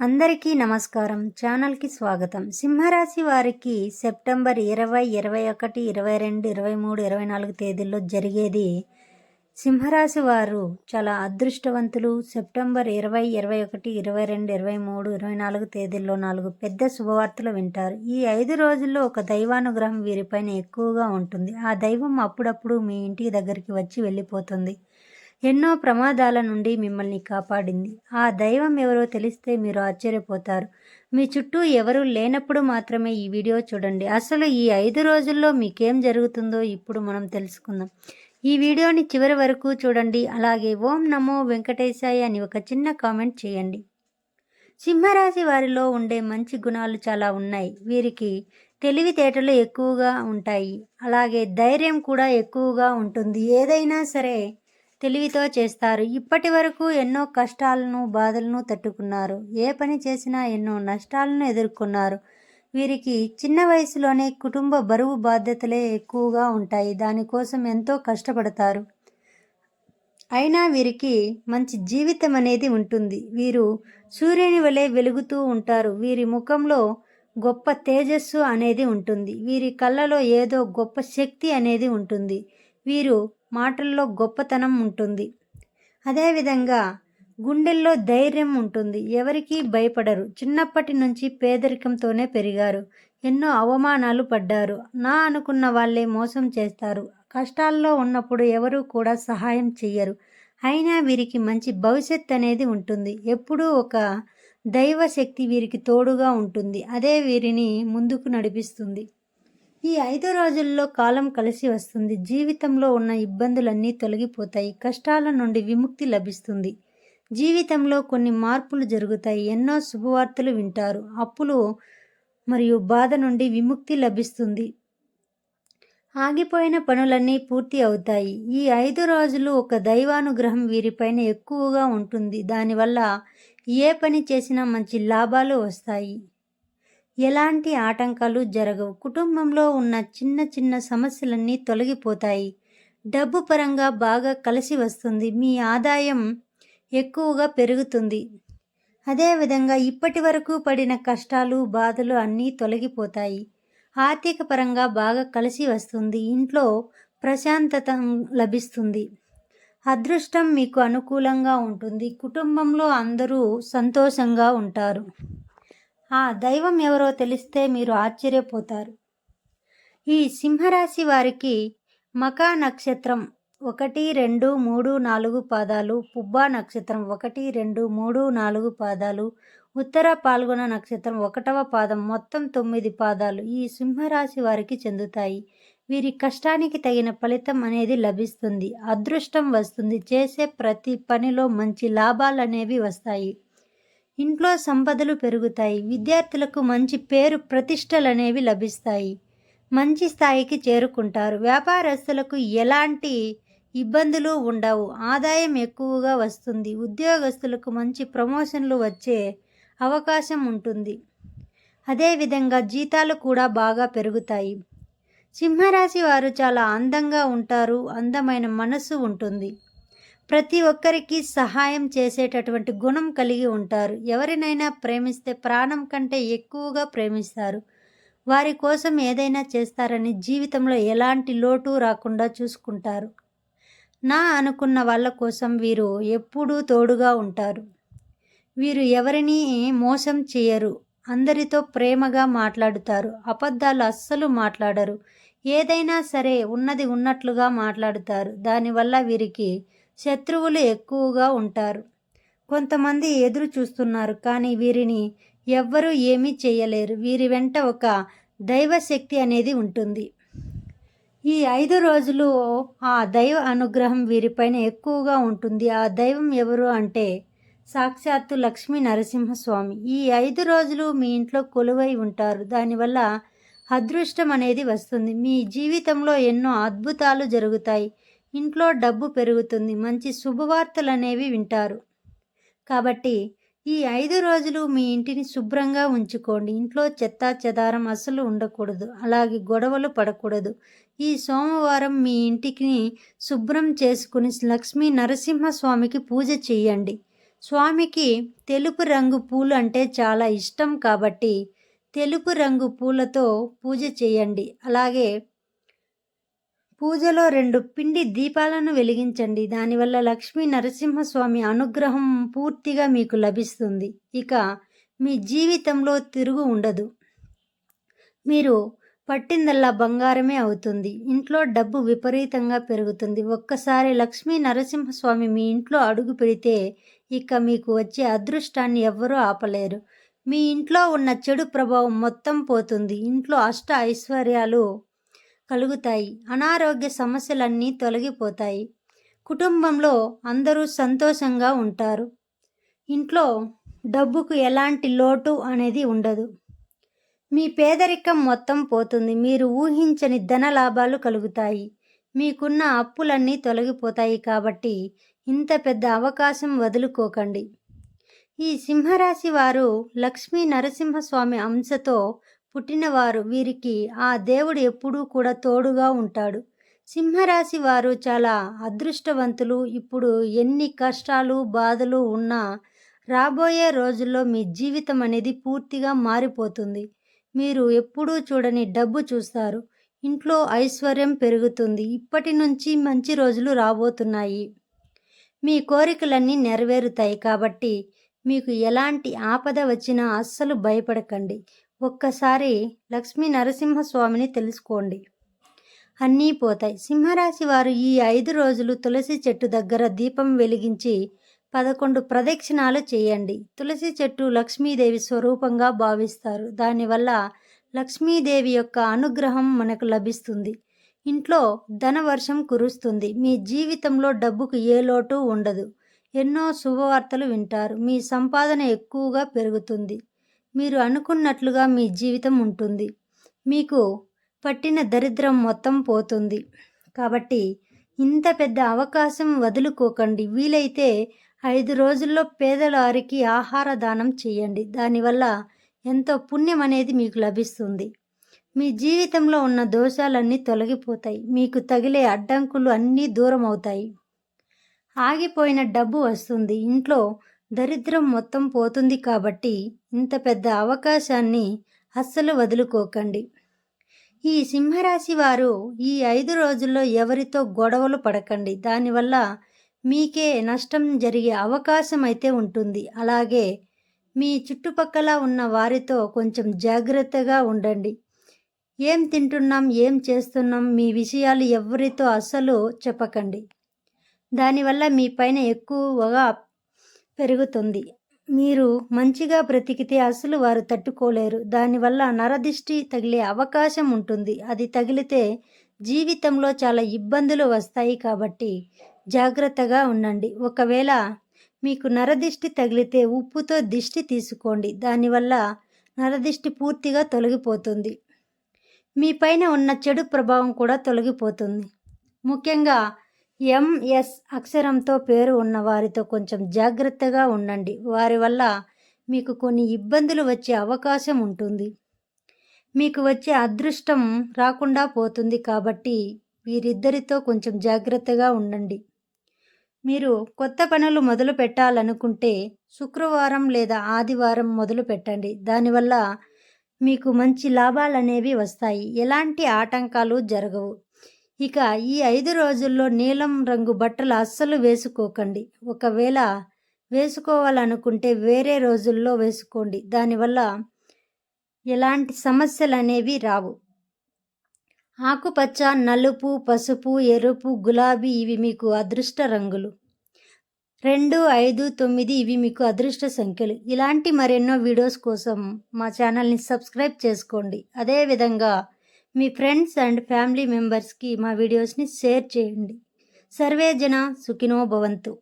అందరికీ నమస్కారం. ఛానల్కి స్వాగతం. సింహరాశి వారికి సెప్టెంబర్ ఇరవై ఇరవై ఒకటి ఇరవై రెండు ఇరవై మూడు ఇరవై నాలుగు తేదీల్లో జరిగేది సింహరాశి వారు చాలా అదృష్టవంతులు. సెప్టెంబర్ ఇరవై ఇరవై ఒకటి ఇరవై రెండు ఇరవై మూడు ఇరవై నాలుగు తేదీల్లో నాలుగు పెద్ద శుభవార్తలు వింటారు. ఈ ఐదు రోజుల్లో ఒక దైవానుగ్రహం వీరిపైన ఎక్కువగా ఉంటుంది. ఆ దైవం అప్పుడప్పుడు మీ ఇంటి దగ్గరికి వచ్చి వెళ్ళిపోతుంది. ఎన్నో ప్రమాదాల నుండి మిమ్మల్ని కాపాడింది. ఆ దైవం ఎవరో తెలిస్తే మీరు ఆశ్చర్యపోతారు. మీ చుట్టూ ఎవరు లేనప్పుడు మాత్రమే ఈ వీడియో చూడండి. అసలు ఈ ఐదు రోజుల్లో మీకేం జరుగుతుందో ఇప్పుడు మనం తెలుసుకుందాం. ఈ వీడియోని చివరి వరకు చూడండి. అలాగే ఓం నమో వెంకటేశాయ అని ఒక చిన్న కామెంట్ చేయండి. సింహరాశి వారిలో ఉండే మంచి గుణాలు చాలా ఉన్నాయి. వీరికి తెలివితేటలు ఎక్కువగా ఉంటాయి. అలాగే ధైర్యం కూడా ఎక్కువగా ఉంటుంది. ఏదైనా సరే తెలివితో చేస్తారు. ఇప్పటి వరకు ఎన్నో కష్టాలను బాధలను తట్టుకున్నారు. ఏ పని చేసినా ఎన్నో నష్టాలను ఎదుర్కొన్నారు. వీరికి చిన్న వయసులోనే కుటుంబ బరువు బాధ్యతలే ఎక్కువగా ఉంటాయి. దానికోసం ఎంతో కష్టపడతారు. అయినా వీరికి మంచి జీవితం అనేది ఉంటుంది. వీరు సూర్యుని వలె వెలుగుతూ ఉంటారు. వీరి ముఖంలో గొప్ప తేజస్సు అనేది ఉంటుంది. వీరి కళ్ళలో ఏదో గొప్ప శక్తి అనేది ఉంటుంది. వీరు మాటల్లో గొప్పతనం ఉంటుంది. అదేవిధంగా గుండెల్లో ధైర్యం ఉంటుంది. ఎవరికీ భయపడరు. చిన్నప్పటి నుంచి పేదరికంతోనే పెరిగారు. ఎన్నో అవమానాలు పడ్డారు. నా అనుకున్న వాళ్ళే మోసం చేస్తారు. కష్టాల్లో ఉన్నప్పుడు ఎవరూ కూడా సహాయం చెయ్యరు. అయినా వీరికి మంచి భవిష్యత్ అనేది ఉంటుంది. ఎప్పుడూ ఒక దైవశక్తి వీరికి తోడుగా ఉంటుంది. అదే వీరిని ముందుకు నడిపిస్తుంది. ఈ ఐదు రోజుల్లో కాలం కలిసి వస్తుంది. జీవితంలో ఉన్న ఇబ్బందులన్నీ తొలగిపోతాయి. కష్టాల నుండి విముక్తి లభిస్తుంది. జీవితంలో కొన్ని మార్పులు జరుగుతాయి. ఎన్నో శుభవార్తలు వింటారు. అప్పులు మరియు బాధ నుండి విముక్తి లభిస్తుంది. ఆగిపోయిన పనులన్నీ పూర్తి అవుతాయి. ఈ ఐదు రోజులు ఒక దైవానుగ్రహం వీరిపైన ఎక్కువగా ఉంటుంది. దానివల్ల ఏ పని చేసినా మంచి లాభాలు వస్తాయి. ఎలాంటి ఆటంకాలు జరగవు. కుటుంబంలో ఉన్న చిన్న చిన్న సమస్యలన్నీ తొలగిపోతాయి. డబ్బు పరంగా బాగా కలిసి వస్తుంది. మీ ఆదాయం ఎక్కువగా పెరుగుతుంది. అదేవిధంగా ఇప్పటి వరకు పడిన కష్టాలు బాధలు అన్నీ తొలగిపోతాయి. ఆర్థిక పరంగా బాగా కలిసి వస్తుంది. ఇంట్లో ప్రశాంతత లభిస్తుంది. అదృష్టం మీకు అనుకూలంగా ఉంటుంది. కుటుంబంలో అందరూ సంతోషంగా ఉంటారు. ఆ దైవం ఎవరో తెలిస్తే మీరు ఆశ్చర్యపోతారు. ఈ సింహరాశి వారికి మకా నక్షత్రం ఒకటి రెండు మూడు నాలుగు పాదాలు పుబ్బా నక్షత్రం ఒకటి రెండు మూడు నాలుగు పాదాలు ఉత్తర పాల్గొన నక్షత్రం ఒకటవ పాదం మొత్తం తొమ్మిది పాదాలు ఈ సింహరాశి వారికి చెందుతాయి. వీరి కష్టానికి తగిన ఫలితం అనేది లభిస్తుంది. అదృష్టం వస్తుంది. చేసే ప్రతి పనిలో మంచి లాభాలు అనేవి వస్తాయి. ఇంట్లో సంపదలు పెరుగుతాయి. విద్యార్థులకు మంచి పేరు ప్రతిష్టలు అనేవి లభిస్తాయి. మంచి స్థాయికి చేరుకుంటారు. వ్యాపారస్తులకు ఎలాంటి ఇబ్బందులు ఉండవు. ఆదాయం ఎక్కువగా వస్తుంది. ఉద్యోగస్తులకు మంచి ప్రమోషన్లు వచ్చే అవకాశం ఉంటుంది. అదేవిధంగా జీతాలు కూడా బాగా పెరుగుతాయి. సింహరాశి వారు చాలా అందంగా ఉంటారు. అందమైన మనసు ఉంటుంది. ప్రతి ఒక్కరికి సహాయం చేసేటటువంటి గుణం కలిగి ఉంటారు. ఎవరినైనా ప్రేమిస్తే ప్రాణం కంటే ఎక్కువగా ప్రేమిస్తారు. వారి కోసం ఏదైనా చేస్తారని జీవితంలో ఎలాంటి లోటు రాకుండా చూసుకుంటారు. నా అనుకున్న వాళ్ళ కోసం వీరు ఎప్పుడూ తోడుగా ఉంటారు. వీరు ఎవరిని మోసం చేయరు. అందరితో ప్రేమగా మాట్లాడుతారు. అబద్ధాలు అస్సలు మాట్లాడరు. ఏదైనా సరే ఉన్నది ఉన్నట్లుగా మాట్లాడుతారు. దానివల్ల వీరికి శత్రువులు ఎక్కువగా ఉంటారు. కొంతమంది ఎదురు చూస్తున్నారు కానీ వీరిని ఎవ్వరూ ఏమీ చేయలేరు. వీరి వెంట ఒక దైవశక్తి అనేది ఉంటుంది. ఈ ఐదు రోజులు ఆ దైవ అనుగ్రహం వీరిపైన ఎక్కువగా ఉంటుంది. ఆ దైవం ఎవరు అంటే సాక్షాత్తు లక్ష్మీ నరసింహస్వామి. ఈ ఐదు రోజులు మీ ఇంట్లో కొలువై ఉంటారు. దానివల్ల అదృష్టం అనేది వస్తుంది. మీ జీవితంలో ఎన్నో అద్భుతాలు జరుగుతాయి. ఇంట్లో డబ్బు పెరుగుతుంది మంచి శుభవార్తలు అనేవి వింటారు. కాబట్టి ఈ ఐదు రోజులు మీ ఇంటిని శుభ్రంగా ఉంచుకోండి. ఇంట్లో చెత్త చెదారం అసలు ఉండకూడదు. అలాగే గొడవలు పడకూడదు. ఈ సోమవారం మీ ఇంటికి శుభ్రం చేసుకుని లక్ష్మీ నరసింహస్వామికి పూజ చేయండి. స్వామికి తెలుపు రంగు పూలు అంటే చాలా ఇష్టం కాబట్టి తెలుపు రంగు పూలతో పూజ చేయండి. అలాగే పూజలో రెండు పిండి దీపాలను వెలిగించండి. దానివల్ల లక్ష్మీ నరసింహస్వామి అనుగ్రహం పూర్తిగా మీకు లభిస్తుంది. ఇక మీ జీవితంలో తిరుగు ఉండదు. మీరు పట్టిందల్లా బంగారమే అవుతుంది. ఇంట్లో డబ్బు విపరీతంగా పెరుగుతుంది. ఒక్కసారి లక్ష్మీ నరసింహస్వామి మీ ఇంట్లో అడుగు పెడితే ఇక మీకు వచ్చే అదృష్టాన్ని ఎవ్వరూ ఆపలేరు. మీ ఇంట్లో ఉన్న చెడు ప్రభావం మొత్తం పోతుంది. ఇంట్లో అష్ట ఐశ్వర్యాలు కలుగుతాయి. అనారోగ్య సమస్యలన్నీ తొలగిపోతాయి. కుటుంబంలో అందరూ సంతోషంగా ఉంటారు. ఇంట్లో డబ్బుకు ఎలాంటి లోటు అనేది ఉండదు. మీ పేదరికం మొత్తం పోతుంది. మీరు ఊహించని ధన లాభాలు కలుగుతాయి. మీకున్న అప్పులన్నీ తొలగిపోతాయి కాబట్టి ఇంత పెద్ద అవకాశం వదులుకోకండి. ఈ సింహరాశి వారు లక్ష్మీ నరసింహస్వామి అంశతో పుట్టినవారు వీరికి ఆ దేవుడు ఎప్పుడూ కూడా తోడుగా ఉంటాడు. సింహరాశి వారు చాలా అదృష్టవంతులు. ఇప్పుడు ఎన్ని కష్టాలు బాధలు ఉన్నా రాబోయే రోజుల్లో మీ జీవితం అనేది పూర్తిగా మారిపోతుంది. మీరు ఎప్పుడూ చూడని డబ్బు చూస్తారు. ఇంట్లో ఐశ్వర్యం పెరుగుతుంది. ఇప్పటి నుంచి మంచి రోజులు రాబోతున్నాయి. మీ కోరికలన్నీ నెరవేరుతాయి కాబట్టి మీకు ఎలాంటి ఆపద వచ్చినా అస్సలు భయపడకండి. ఒక్కసారి లక్ష్మీ నరసింహస్వామిని తెలుసుకోండి. అన్నీ పోతాయి. సింహరాశి వారు ఈ ఐదు రోజులు తులసి చెట్టు దగ్గర దీపం వెలిగించి పదకొండు ప్రదక్షిణాలు చేయండి. తులసి చెట్టు లక్ష్మీదేవి స్వరూపంగా భావిస్తారు. దానివల్ల లక్ష్మీదేవి యొక్క అనుగ్రహం మనకు లభిస్తుంది. ఇంట్లో ధనవర్షం కురుస్తుంది. మీ జీవితంలో డబ్బుకు ఏ లోటు ఉండదు. ఎన్నో శుభవార్తలు వింటారు. మీ సంపాదన ఎక్కువగా పెరుగుతుంది. మీరు అనుకున్నట్లుగా మీ జీవితం ఉంటుంది. మీకు పట్టిన దరిద్రం మొత్తం పోతుంది. కాబట్టి ఇంత పెద్ద అవకాశం వదులుకోకండి. వీలైతే ఐదు రోజుల్లో పేదవారికి ఆహార దానం చేయండి. దానివల్ల ఎంతో పుణ్యం అనేది మీకు లభిస్తుంది. మీ జీవితంలో ఉన్న దోషాలన్నీ తొలగిపోతాయి. మీకు తగిలే అడ్డంకులు అన్నీ దూరం అవుతాయి ఆగిపోయిన డబ్బు వస్తుంది. ఇంట్లో దరిద్రం మొత్తం పోతుంది కాబట్టి ఇంత పెద్ద అవకాశాన్ని అస్సలు వదులుకోకండి. ఈ సింహరాశి వారు ఈ ఐదు రోజుల్లో ఎవరితో గొడవలు పడకండి. దానివల్ల మీకే నష్టం జరిగే అవకాశం అయితే ఉంటుంది. అలాగే మీ చుట్టుపక్కల ఉన్న వారితో కొంచెం జాగ్రత్తగా ఉండండి. ఏం తింటున్నాం? ఏం చేస్తున్నాం? మీ విషయాలు ఎవరితో అస్సలు చెప్పకండి. దానివల్ల మీ పైన ఎక్కువగా పెరుగుతుంది. మీరు మంచిగా బ్రతికితే అసలు వారు తట్టుకోలేరు. దానివల్ల నరదిష్టి తగిలే అవకాశం ఉంటుంది. అది తగిలితే జీవితంలో చాలా ఇబ్బందులు వస్తాయి కాబట్టి జాగ్రత్తగా ఉండండి. ఒకవేళ మీకు నరదిష్టి తగిలితే ఉప్పుతో దిష్టి తీసుకోండి. దానివల్ల నరదిష్టి పూర్తిగా తొలగిపోతుంది. మీ పైన ఉన్న చెడు ప్రభావం కూడా తొలగిపోతుంది. ముఖ్యంగా ఎంఎస్ అక్షరంతో పేరు ఉన్న వారితో కొంచెం జాగ్రత్తగా ఉండండి. వారి వల్ల మీకు కొన్ని ఇబ్బందులు వచ్చే అవకాశం ఉంటుంది. మీకు వచ్చే అదృష్టం రాకుండా పోతుంది కాబట్టి వీరిద్దరితో కొంచెం జాగ్రత్తగా ఉండండి. మీరు కొత్త పనులు మొదలు పెట్టాలనుకుంటే శుక్రవారం లేదా ఆదివారం మొదలు పెట్టండి. దానివల్ల మీకు మంచి లాభాలు అనేవి వస్తాయి. ఎలాంటి ఆటంకాలు జరగవు. ఇక ఈ ఐదు రోజుల్లో నీలం రంగు బట్టలు అస్సలు వేసుకోకండి. ఒకవేళ వేసుకోవాలనుకుంటే వేరే రోజుల్లో వేసుకోండి. దానివల్ల ఎలాంటి సమస్యలు అనేవి రావు. ఆకుపచ్చ నలుపు పసుపు ఎరుపు గులాబీ ఇవి మీకు అదృష్ట రంగులు. రెండు ఐదు తొమ్మిది ఇవి మీకు అదృష్ట సంఖ్యలు. ఇలాంటి మరెన్నో వీడియోస్ కోసం మా ఛానల్ని సబ్స్క్రైబ్ చేసుకోండి. అదేవిధంగా మీ ఫ్రెండ్స్ అండ్ ఫ్యామిలీ మెంబర్స్కి మా వీడియోస్ని షేర్ చేయండి. సర్వే జన సుఖినో భవంతు.